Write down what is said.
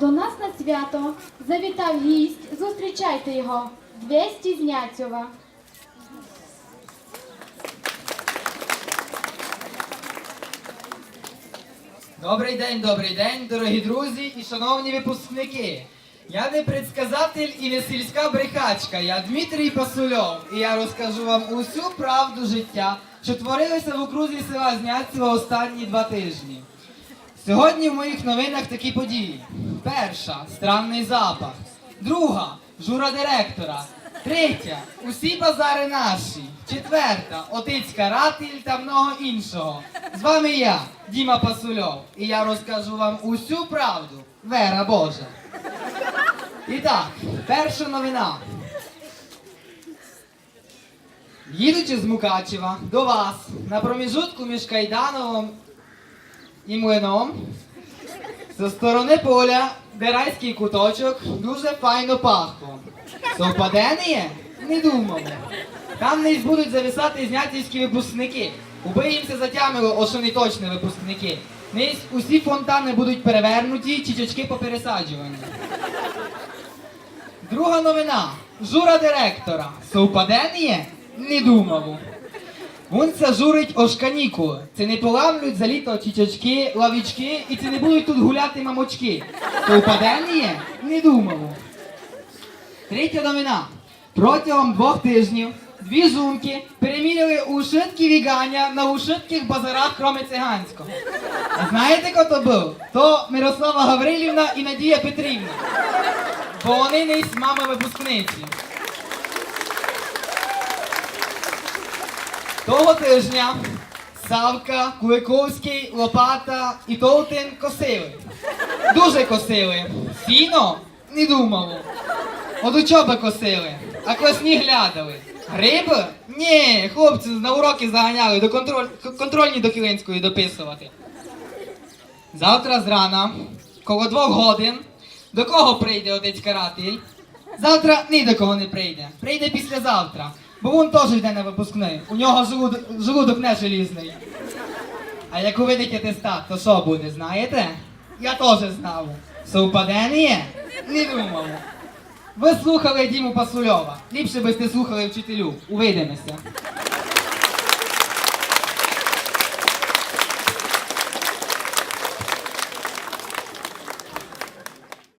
До нас на свято завітав гість. Зустрічайте його. 200 Зняцьова. Добрий день, добрий день, дорогі друзі і шановні випускники. Я не предсказатель і не сільська брехачка. Я Дмитрій Пасульов, і я розкажу вам усю правду життя, що творилося в окрузі села Зняцева останні два тижні. Сьогодні в моїх новинах такі події. Перша странний запах. Друга жура директора. Третя усі базари наші. Четверта отець каратель та много іншого. З вами я, Діма Пасульов, і я розкажу вам усю правду. Вера Божа. І так, перша новина. Їдучи з Мукачева до вас на проміжутку між Кайдановим і млином, зі сторони поля, де райський куточок, дуже файно пахло. Совпадение? Не думав. Там не будуть зависати знятівські випускники. Уби їм це затямило, о що не точно випускники. Нись усі фонтани будуть перевернуті, чічочки попересаджувані. Друга новина. Жура директора. Совпадение? Не думав. Вон це журить ошканіку. Це не поламлють за літо чічочки, лавічки і це не будуть тут гуляти мамочки. Совпадение? Не думав. Третя новина. Протягом двох тижнів дві жунки переміряли ушитки вігання на ушитких базарах, кроме циганського. А знаєте, хто то був? То Мирослава Гаврилівна і Надія Петрівна. Бо вони не з мами випускниці. Того тижня Савка, Куликовський, Лопата і Толтин косили. Дуже косили. Сіно? Не думало. От учоби косили, а косні глядали. Гриби? Ні, хлопці на уроки заганяли до контроль... контрольні до Кілинської дописувати. Завтра зрана, коло двох годин, до кого прийде отець каратель? Завтра ні до кого не прийде. Прийде післязавтра. Бо він теж йде на випускний. У нього желудок, желудок не желізний. А як увидите атестат, то що буде, знаєте? Я теж знав. Совпадення? Не думав. Ви слухали Діму Пасульова. Ліпше би сте слухали вчителю. Увидимося.